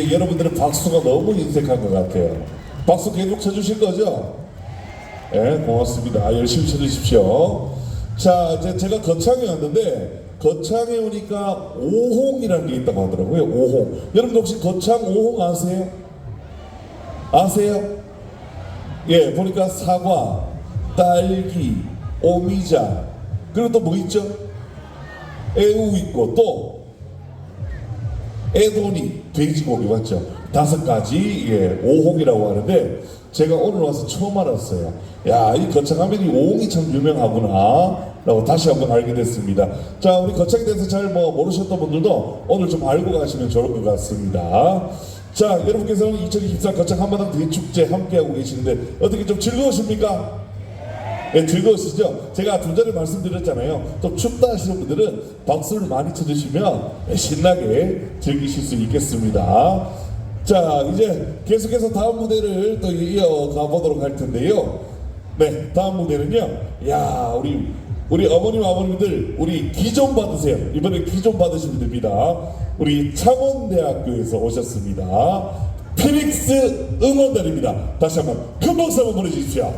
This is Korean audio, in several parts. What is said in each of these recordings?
예, 여러분들의 박수가 너무 인색한 것 같아요. 박수 계속 쳐주실 거죠? 네, 고맙습니다. 열심히 쳐주십시오. 자, 이제 제가 거창에 왔는데, 거창에 오니까 오홍이라는 게 있다고 하더라고요. 오홍. 여러분 혹시 거창 오홍 아세요? 아세요? 예, 보니까 사과, 딸기, 오미자, 그리고 또 뭐 있죠? 애우 있고, 또, 애도니 돼지고기 맞죠? 다섯 가지 예, 오홍이라고 하는데 제가 오늘 와서 처음 알았어요. 야, 이 거창하면 이 오홍이 참 유명하구나. 라고 다시 한번 알게 됐습니다. 자, 우리 거창에 대해서 잘 뭐 모르셨던 분들도 오늘 좀 알고 가시면 좋을 것 같습니다. 자, 여러분께서는 2024 거창 한마당 대축제 함께하고 계시는데 어떻게 좀 즐거우십니까? 예, 즐거우시죠? 제가 두 전에 말씀드렸잖아요. 또 춥다 하시는 분들은 박수를 많이 쳐주시면 예, 신나게 즐기실 수 있겠습니다. 자, 이제 계속해서 다음 무대를 또 이어가 보도록 할 텐데요. 네, 다음 무대는요. 야, 우리 우리 어머님 아버님들 우리 기 좀 받으세요. 이번에 기 좀 받으시면 됩니다. 우리 창원대학교에서 오셨습니다. 피닉스 응원단입니다. 다시 한번 큰 박수 한번 보내주십시오.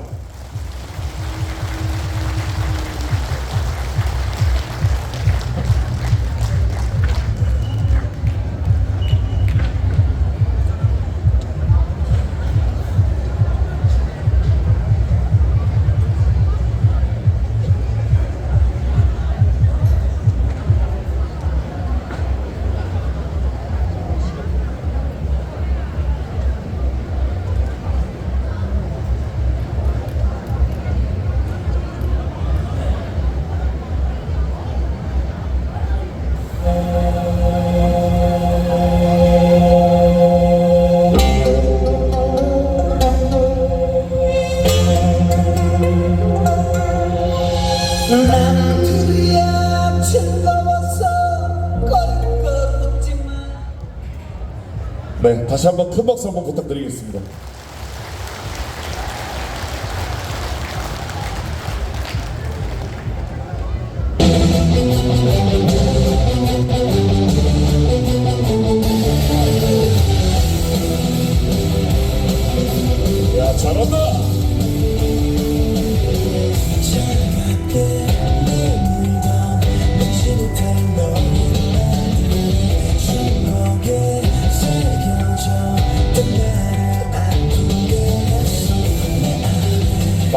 한번 큰 박수 한번 부탁드리겠습니다.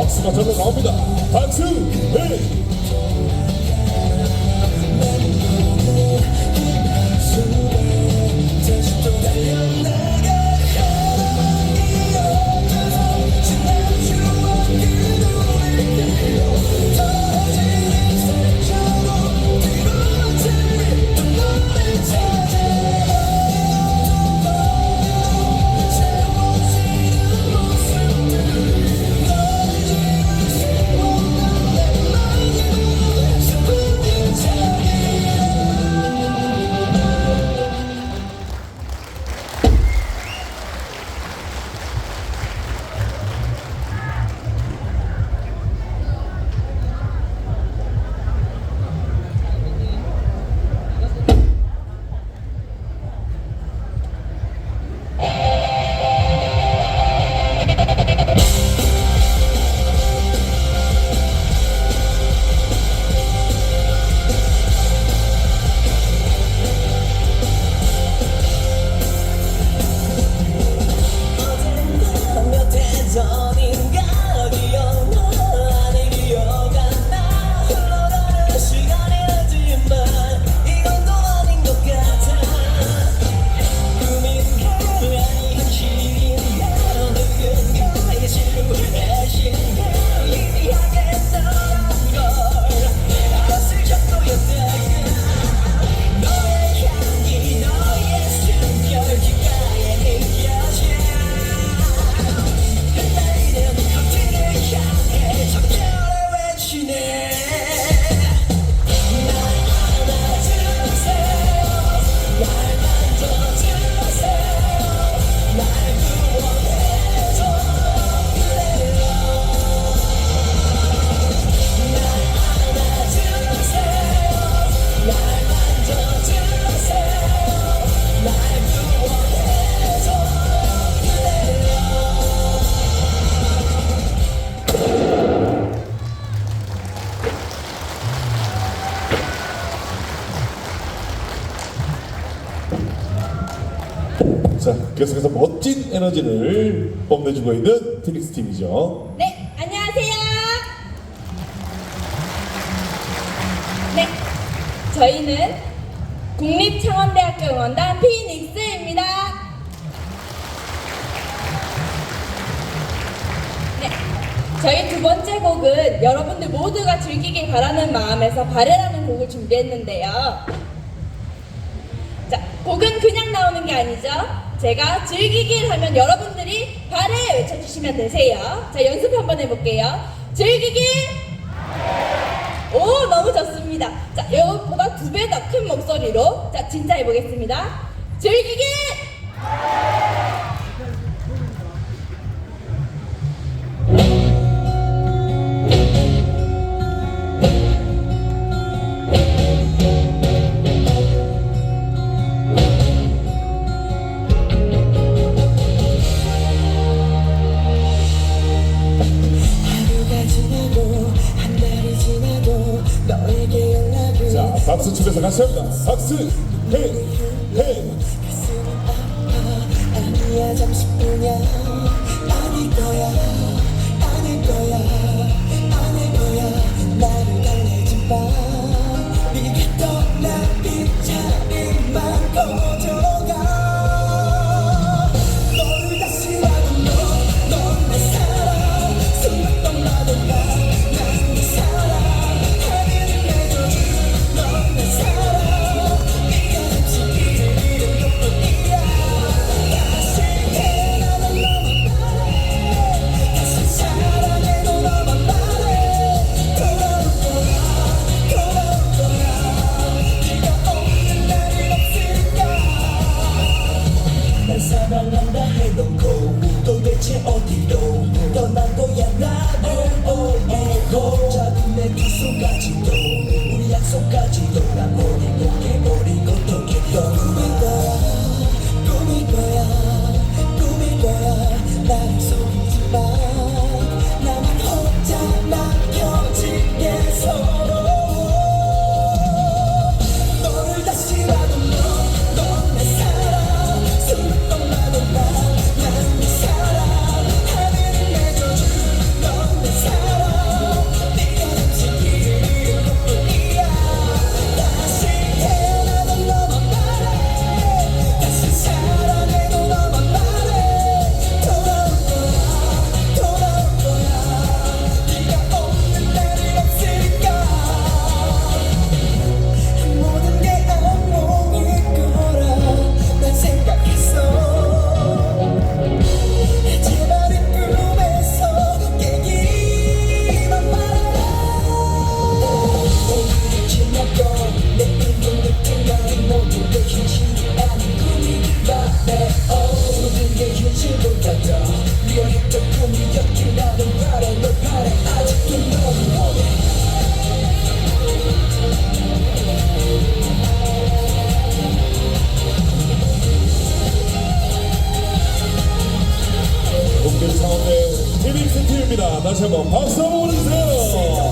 박수가 절로 나옵니다. 박수! 네! yeah. 계속해서 멋진 에너지를 뽐내주고 있는 트릭스 팀이죠. 네, 안녕하세요. 네, 저희는 국립창원대학교 응원단 피닉스입니다. 네, 저희 두 번째 곡은 여러분들 모두가 즐기길 바라는 마음에서 바래라는 곡을 준비했는데요. 자, 곡은 그냥 나오는 게 아니죠. 제가 즐기길 하면 여러분들이 발에 외쳐주시면 되세요. 자, 연습 한번 해볼게요. 즐기길! 오, 너무 좋습니다. 자, 이거보다 두 배 더 큰 목소리로. 자, 진짜 해보겠습니다. 즐기길! 아니야 잠시뿐이야 아닐 거야 속까지 돌아버리고 해버리고 네. 피닉스 팀입니다. 다시 한번 박수 한번 보내주세요.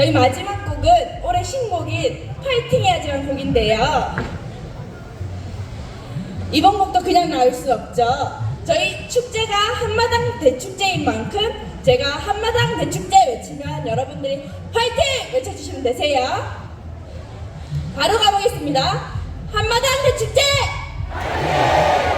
저희 마지막 곡은 올해 신곡인 파이팅해야지란 곡인데요. 이번 곡도 그냥 나올 수 없죠. 저희 축제가 한마당 대축제인 만큼 제가 한마당 대축제 외치면 여러분들이 파이팅! 외쳐주시면 되세요. 바로 가보겠습니다. 한마당 대축제! 파이팅!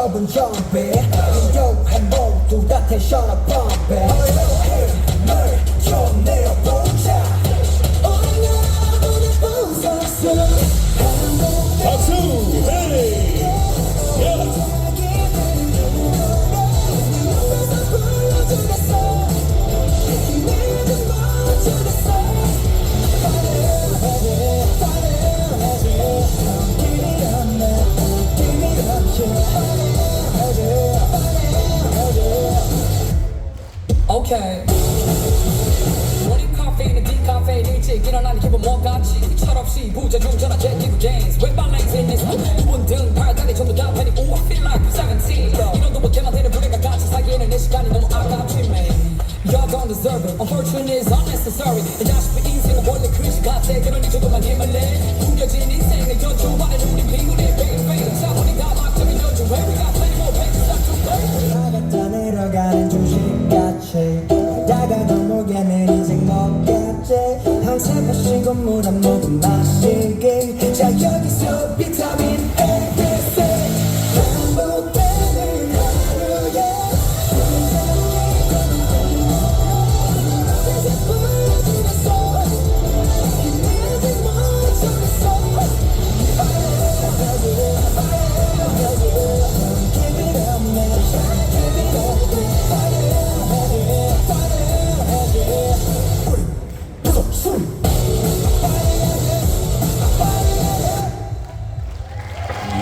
이어폰 꺼본 정배 유효 sorry.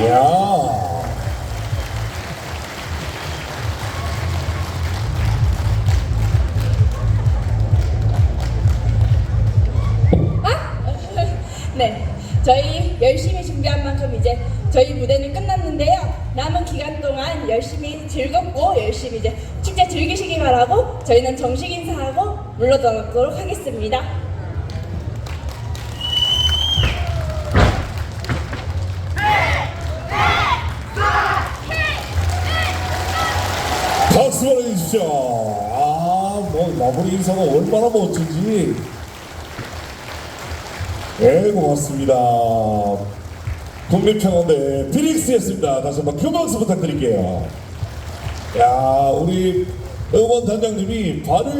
야! 네, 저희 열심히 준비한 만큼 이제 저희 무대는 끝났는데요. 남은 기간 동안 열심히 즐겁고 열심히 이제 축제 즐기시기 바라고 저희는 정식 인사하고 물러나도록 하겠습니다. 뭐, 마무리 인사가 얼마나 멋진지. 네, 고맙습니다. 국립평원대 피닉스였습니다. 다시 한번 큰 박수 부탁드릴게요. 야, 우리 응원 단장님이 발을